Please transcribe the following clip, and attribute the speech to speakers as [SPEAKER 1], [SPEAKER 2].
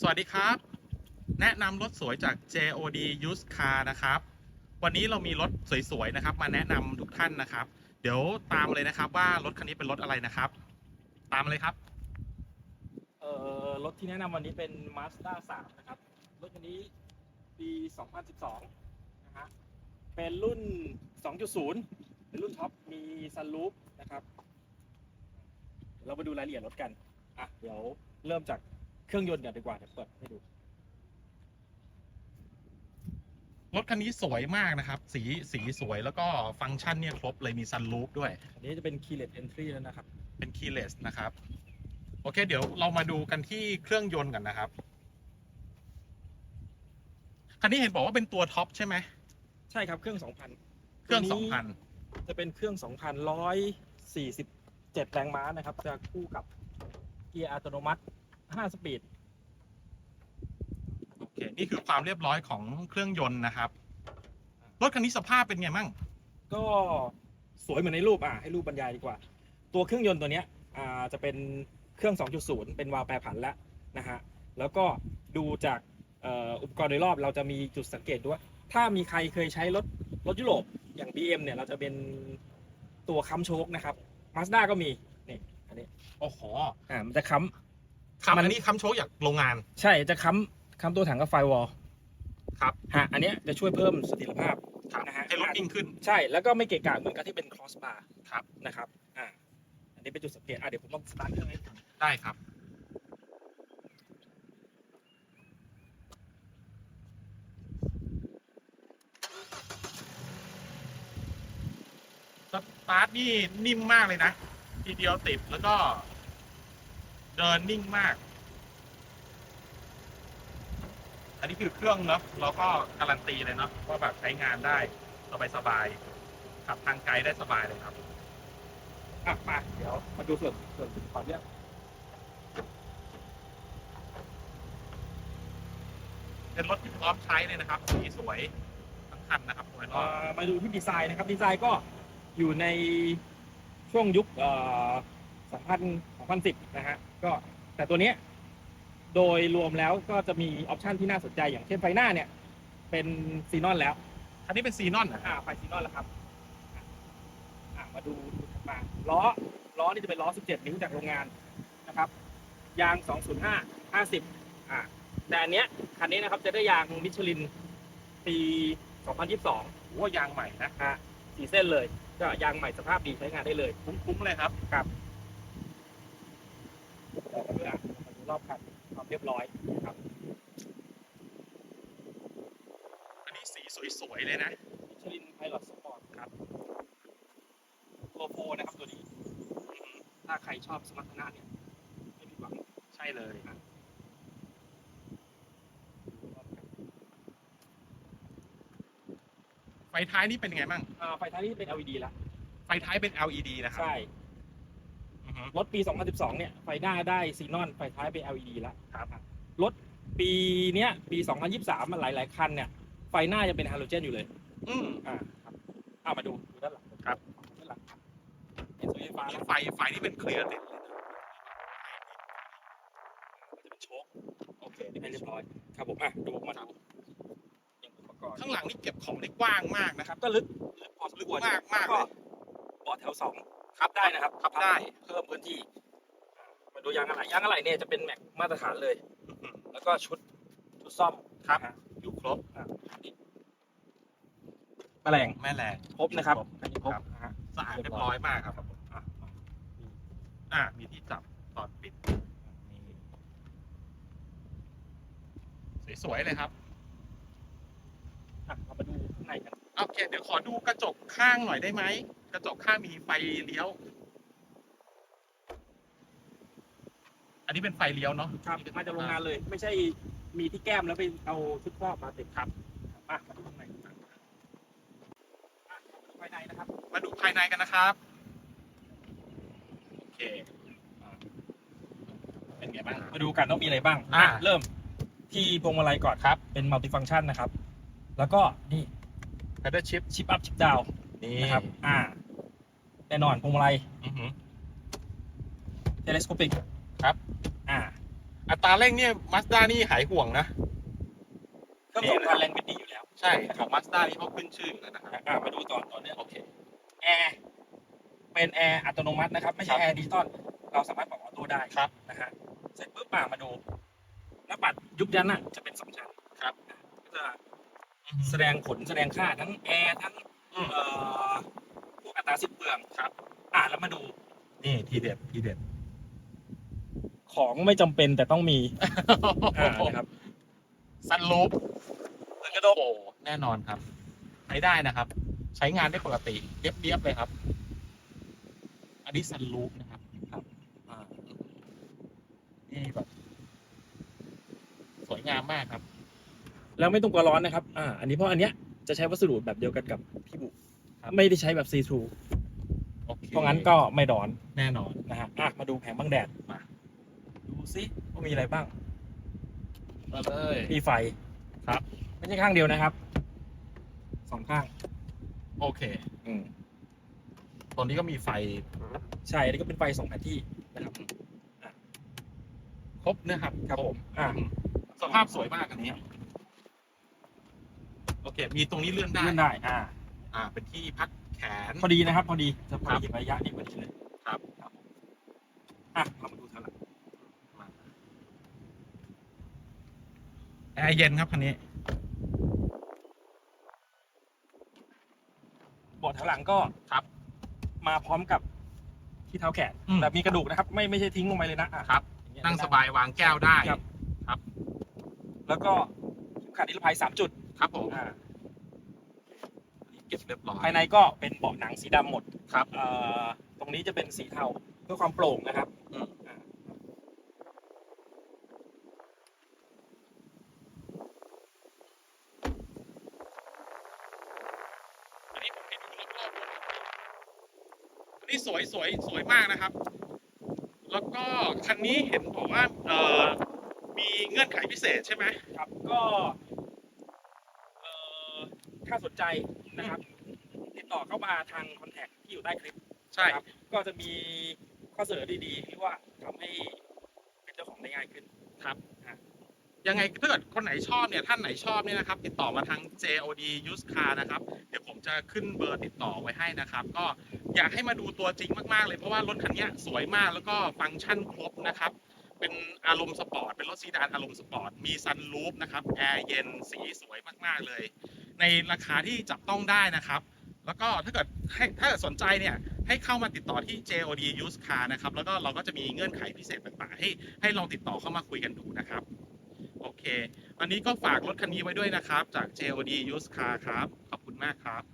[SPEAKER 1] สวัสดีครับ แนะนำรถสวยจาก JOD Used Car นะครับ วันนี้เรามีรถสวยๆนะครับ มาแนะนำทุกท่านนะครับ เดี๋ยวตามเลยนะครับว่ารถคันนี้เป็นรถอะไรนะครับ ตามเลยครับ
[SPEAKER 2] เอ่อรถที่แนะนำวันนี้เป็น Mazda 3 นะครับ รถคันนี้ปี 2012 นะฮะ เป็นรุ่น 2.0 เป็นรุ่นท็อป มีซันรูฟนะครับเดี๋ยวเรามาดูรายละเอียดรถกัน อะ เดี๋ยวเริ่มจาก เครื่องยนต์ก่อนดีกว่าเดี๋ยวเปิดให้ดู
[SPEAKER 1] รถคันนี้สวยมากนะครับ สีสีสวยแล้วก็ฟังก์ชันเนี่ยครบเลยมีซันรูฟด้วย
[SPEAKER 2] อันนี้จะเป็น keyless entry แล้วนะครับ
[SPEAKER 1] เป็น keyless นะครับ โอเค เดี๋ยวเรามาดูกันที่เครื่องยนต์กันนะครับ คันนี้เห็นบอกว่าเป็นตัวท็อปใช่ไหม
[SPEAKER 2] ใช่ครับเครื่อง 2,000
[SPEAKER 1] เครื่อง
[SPEAKER 2] ตัวนี้
[SPEAKER 1] 2,000
[SPEAKER 2] จะเป็นเครื่อง 2,147 แรงม้านะครับ จะคู่กับเกียร์อัตโนมัติ 5สปีด
[SPEAKER 1] โอเค นี่คือความเรียบร้อยของเครื่องยนต์นะครับ รถคันนี้สภาพเป็นไงมั่ง
[SPEAKER 2] ก็สวยเหมือนในรูปอะให้รูปบรรยายดีกว่า ตัวเครื่องยนต์ตัวเนี้ยอ่าจะเป็นเครื่อง 2.0 เป็นวาล์วแปรผันแล้วนะฮะแล้วก็ดูจากเอ่ออุปกรณ์โดยรอบเราจะมีจุดสังเกตด้วย ถ้ามีใครเคยใช้รถรถยุโรปอย่าง BM เนี่ยเราจะเป็นตัวค้ำโชคนะครับ Mazda ก็มีนี่อันนี้
[SPEAKER 1] โอ้โห
[SPEAKER 2] อ่ามันจะค้
[SPEAKER 1] ครับ
[SPEAKER 2] มัน
[SPEAKER 1] อันนี้ค้ำโชว์จากโรงงานำ
[SPEAKER 2] ใช่จะค้ำค้ำตัวถังกับไฟวอล
[SPEAKER 1] ครับ
[SPEAKER 2] ฮะอันเนี้ยจะช่วยเพิ่มเสถียรภาพ
[SPEAKER 1] ครับ
[SPEAKER 2] นะฮะ
[SPEAKER 1] ให้รถนิ่งขึ้น
[SPEAKER 2] ใช่แล้วก็ไม่เกะกะเหมือนกับที่เป็น cross bar
[SPEAKER 1] ครับ
[SPEAKER 2] นะครับอ่าอันนี้เป็นจุดสังเกตอะเดี๋ยวผมลองสตาร์ทเครื่องให้ดู
[SPEAKER 1] ได้ครับ สตาร์ทนี่นิ่มมากเลยนะ ทีเดียวติดแล้วก็ เดินนิ่งมาก อันนี้คือเครื่องเนาะเราก็การันตีเลยเนาะว่าแบบใช้งานได้สบายๆขับทางไกลได้สบายเลยครับ
[SPEAKER 2] อะมาเดี๋ยวมาดูส่วนส่วนก่อนเรื่อง
[SPEAKER 1] เป็นรถที่พร้อมใช้เลยนะครับสีสวยทั้งคันนะครับโดยร
[SPEAKER 2] เอ่
[SPEAKER 1] อบ
[SPEAKER 2] อมาดูที่ดีไซน์นะครับ ดีไซน์ก็อยู่ในช่วงยุคเอ่อ2000 2010 นะฮะก็แต่ตัวเนี้ยโดยรวมแล้วก็จะมีออปชันที่น่าสนใจอย่างเช่นไฟหน้าเนี่ย เป็นซีนอนแล้ว
[SPEAKER 1] อันนี้เป็นซีนอนนะ
[SPEAKER 2] อ่าไฟซีนอนแล้วครับอะอะมาดูดูถัดมาล้อล้อนี่จะเป็นล้อ 17 นิ้วจากโรงงานนะครับ ยาง 205 50อ่าแต่อันเนี้ยคันนี้นะครับจะได้ยางมิชลินปี 2022
[SPEAKER 1] โอ้ยางใหม่นะ
[SPEAKER 2] ฮะสีเส้นเลย ก็ยางใหม่สภาพดีใช้งานได้เลย
[SPEAKER 1] คุ้มๆเลยครับ
[SPEAKER 2] เพื่อมาดูรอบคันความเรียบร้อยนะครับ
[SPEAKER 1] อันนี้สีสวยๆเลยนะ
[SPEAKER 2] มิชลินไพลอตสปอร์ตครับโลโพนะครับตัวนี้อืมถ้าใครชอบสมรรถนะเนี่ย ไม่ผิดหวัง
[SPEAKER 1] ใช่เลยไฟท้ายนี่เป็นยังไงบ้าง
[SPEAKER 2] อ่าไฟท้ายนี่เป็น LED แล้ว
[SPEAKER 1] ไฟท้ายเป็น LED นะครับ
[SPEAKER 2] ใช่
[SPEAKER 1] อือฮึ
[SPEAKER 2] รถปี 2012 เนี่ย ไฟหน้าได้ซีนอน ไฟท้ายเป็น LED แล้ว
[SPEAKER 1] ครับ
[SPEAKER 2] รถปีเนี้ยปี 2023 มันหลาย ๆ คันเนี่ย ไฟหน้ายังเป็นฮาโลเจนอยู่เลย
[SPEAKER 1] อืม
[SPEAKER 2] อ่าครับอ่ามาดูดูด้านหลัง
[SPEAKER 1] ครับ
[SPEAKER 2] ด้านหลังเห็นสวิตช์ไฟฟ้า
[SPEAKER 1] นี่
[SPEAKER 2] แล้ว
[SPEAKER 1] ไฟไฟนี่เป็นเคลียร์ติดเลยนะ
[SPEAKER 2] จะเป็นโชคโอเคนี่ให้เรียบร้อย ครับผมอะดูมาดูอย่างอุปกรณ์
[SPEAKER 1] ข้างหลังนี่เก็บของได้กว้างมากนะ
[SPEAKER 2] นะ
[SPEAKER 1] ค
[SPEAKER 2] ครับรับ ก็ลึกลึกพอสมควร
[SPEAKER 1] ลึกมากมาก
[SPEAKER 2] ก็
[SPEAKER 1] เลย
[SPEAKER 2] บอสแถวสอง พับได้นะครับ
[SPEAKER 1] พับได้
[SPEAKER 2] เพิ่มพื้นที่อ่ามาดูยางอะไหล่ยางอะไหล่เนี่ยจะเป็นแม็กมาตรฐานเลย
[SPEAKER 1] อื้อหือ
[SPEAKER 2] แล้วก็ชุดชุดซ่อม
[SPEAKER 1] ครับ
[SPEAKER 2] นะฮะ
[SPEAKER 1] อยู่ครบ
[SPEAKER 2] อะนี่แมลง
[SPEAKER 1] แม่แรง
[SPEAKER 2] ครบนะครับ
[SPEAKER 1] ครบ
[SPEAKER 2] อันนี้ครบ
[SPEAKER 1] ครับ
[SPEAKER 2] นะฮะ
[SPEAKER 1] สะอาดเรียบร้อยมากครับผมอะอะมีที่จับตอนปิดนี่สวยๆเลยครับ
[SPEAKER 2] อะเรามาดูข้างในกัน
[SPEAKER 1] โอเคเดี๋ยวขอดูกระจกข้างหน่อยได้ไหม กระจกข้างมีไฟเลี้ยว อันนี้เป็นไฟเลี้ยวเนาะ
[SPEAKER 2] ครับมาจากโรงงานเลย ไม่ใช่มีที่แก้มแล้วไปเอาชุดครอบมาติดครับอะมาดูข้างในอะมาดูภายในนะครับ
[SPEAKER 1] มาดูภายในกันนะครับโอเคอ่าเป็นไงบ้าง
[SPEAKER 2] มาดูกันต้องมีอะไรบ้าง
[SPEAKER 1] อะ
[SPEAKER 2] เริ่มที่พวงมาลัยก่อนครับ เป็นมัลติฟัง c t ชันนะครับ แล้วก็นี่
[SPEAKER 1] Pedal Shift
[SPEAKER 2] ชิปอัพชิปดาว
[SPEAKER 1] นี่
[SPEAKER 2] นะครับ อ่า แน่นอนพวงมาลัย
[SPEAKER 1] อือหือ
[SPEAKER 2] เทเลสโคปิก
[SPEAKER 1] ครับ
[SPEAKER 2] อ่า
[SPEAKER 1] อัตราเร่งเนี่ยมาสด้านี่หายห่วงนะ
[SPEAKER 2] เครื่องสองพันแรงบิดดีอยู่แล้ว
[SPEAKER 1] ใช่ของมาสด้านี่เขาขึ้นชื่ออยู่แล้วนะครับ
[SPEAKER 2] อะมาดูต่อตอนเนี้ย
[SPEAKER 1] โอเค
[SPEAKER 2] แอร์เป็นแอร์อัตโนมัตินะครับ ไม่ใช่
[SPEAKER 1] ครับ
[SPEAKER 2] แอร์ดิจิตอลเราสามารถปรับออโต้ได้
[SPEAKER 1] ครับ
[SPEAKER 2] นะฮะเสร็จปุ๊บมามาดูหน้าปัดยุคนั้นน่ะจะเป็นสองชั้น
[SPEAKER 1] ครับ
[SPEAKER 2] ก็จะแสดงผลแสดงค่าทั้งแอร์ทั้ง
[SPEAKER 1] อืม
[SPEAKER 2] เอ่อพวกอัตราสิ้นเปลือง
[SPEAKER 1] ครับ
[SPEAKER 2] อะแล้วมาดู
[SPEAKER 1] นี่ทีเด็ดทีเด็ด
[SPEAKER 2] ของไม่จำเป็นแต่ต้องมีอ่านะครับ
[SPEAKER 1] ซันลูป
[SPEAKER 2] เปิดกระจก
[SPEAKER 1] โอ้แน่นอนครับ ใช้ได้นะครับ ใช้งานได้ปกติเรียบเรียบๆเลยครับ อันนี้ซันลูปนะครับครับอ่านี่แบบ สวยงามมากครับ
[SPEAKER 2] แล้วไม่ต้องกลัวร้อนนะครับ อ่า อันนี้เพราะอันเนี้ยจะใช้วัสดุแบบเดียวกันกับพี่บุ
[SPEAKER 1] ครับ
[SPEAKER 2] ไม่ได้ใช้แบบซีทรู
[SPEAKER 1] โอ เค
[SPEAKER 2] เพราะงั้นก็ไม่ร้อน
[SPEAKER 1] แน่นอน
[SPEAKER 2] นะฮะอะมาดูแผงบังแดด
[SPEAKER 1] มา
[SPEAKER 2] ดูซิว่ามีอะไรบ้าง
[SPEAKER 1] มาเลย
[SPEAKER 2] มีไฟ
[SPEAKER 1] ครับ
[SPEAKER 2] ไม่ใช่ข้างเดียวนะครับสองข้าง
[SPEAKER 1] โอเค
[SPEAKER 2] อืม
[SPEAKER 1] ตรงนี้ก็มีไฟ
[SPEAKER 2] ใช่อันนี้ก็เป็นไฟสองแผนที่นะครับ
[SPEAKER 1] ครบนะครับ
[SPEAKER 2] ครับผมอะ
[SPEAKER 1] อืมสภาพสวยมากอันนี้ โอเค มีตรงนี้เลื่อนได้
[SPEAKER 2] เลื่อนได้ อ่า
[SPEAKER 1] อ่า เป็นที่พักแข น
[SPEAKER 2] พอดีนะครับ พอดีจะพอ
[SPEAKER 1] ครับ
[SPEAKER 2] ดีระยะนี้พอดีเลย
[SPEAKER 1] ครับ
[SPEAKER 2] ครับผมอะเรามาดูทางหลัง
[SPEAKER 1] แอร์เย็นครับคันนี้
[SPEAKER 2] เบาะทางหลังก็
[SPEAKER 1] ครับ
[SPEAKER 2] มาพร้อมกับที่เท้าแขน
[SPEAKER 1] อืม
[SPEAKER 2] แบบมีกระดูกนะครับ ไม่ไม่ใช่ทิ้งลงไปเลยนะอะ
[SPEAKER 1] ครับ
[SPEAKER 2] อย่เย
[SPEAKER 1] นั่งสบายวางแก้วได้
[SPEAKER 2] ครับ
[SPEAKER 1] ครับ
[SPEAKER 2] แล้วก็เข็มขัดนิรภัยสามจุด
[SPEAKER 1] ครับผม
[SPEAKER 2] อ่า
[SPEAKER 1] เก็บเรียบร้อย
[SPEAKER 2] ภายในก็เป็นเบาะหนังสีดำหมด
[SPEAKER 1] ครับ
[SPEAKER 2] เอ่อตรงนี้จะเป็นสีเทาเพื่อความโปร่งนะครับ
[SPEAKER 1] อืม
[SPEAKER 2] อ่า
[SPEAKER 1] อันนี้ผมให้ดูรอบๆรถอันนี้สวยสวยสวยมากนะครับ แล้วก็คันนี้เห็นบอกว่าเอ่อมีเงื่อนไขพิเศษใช่ไหม
[SPEAKER 2] ครับก็เอ่อถ้าสนใจ นะครับ ติดต่อเข้ามาทางคอนแทคที่อยู่ใต้คลิป
[SPEAKER 1] ใช่
[SPEAKER 2] ครับก็จะมีข้อเสนอดีๆที่ว่าทำให้เป็นเจ้าของได้ง่ายขึ้น
[SPEAKER 1] ยังไงถ้าเกิดคนไหนชอบเนี่ยท่านไหนชอบเนี่ยนะครับ ติดต่อมาทาง JOD Used Car นะครับ เดี๋ยวผมจะขึ้นเบอร์ติดต่อไว้ให้นะครับ ก็อยากให้มาดูตัวจริงมากๆเลยเพราะว่ารถคันเนี้ยสวยมากแล้วก็ฟังก์ชันครบนะครับ เป็นอารมณ์สปอร์ต เป็นรถซีดานอารมณ์สปอร์ต มีซันรูฟนะครับ แอร์เย็น สีสวยมาก ๆ เลย ในราคาที่จับต้องได้นะครับ แล้วก็ถ้าเกิดให้ถ้าเกิดสนใจเนี่ย ให้เข้ามาติดต่อที่ JOD Used Car นะครับ แล้วก็เราก็จะมีเงื่อนไขพิเศษต่างๆ ให้ให้ลองติดต่อเข้ามาคุยกันดูนะครับ โอเค วันนี้ก็ฝากรถคันนี้ไว้ด้วยนะครับ จาก JOD Used Car ครับ ขอบคุณมากครับ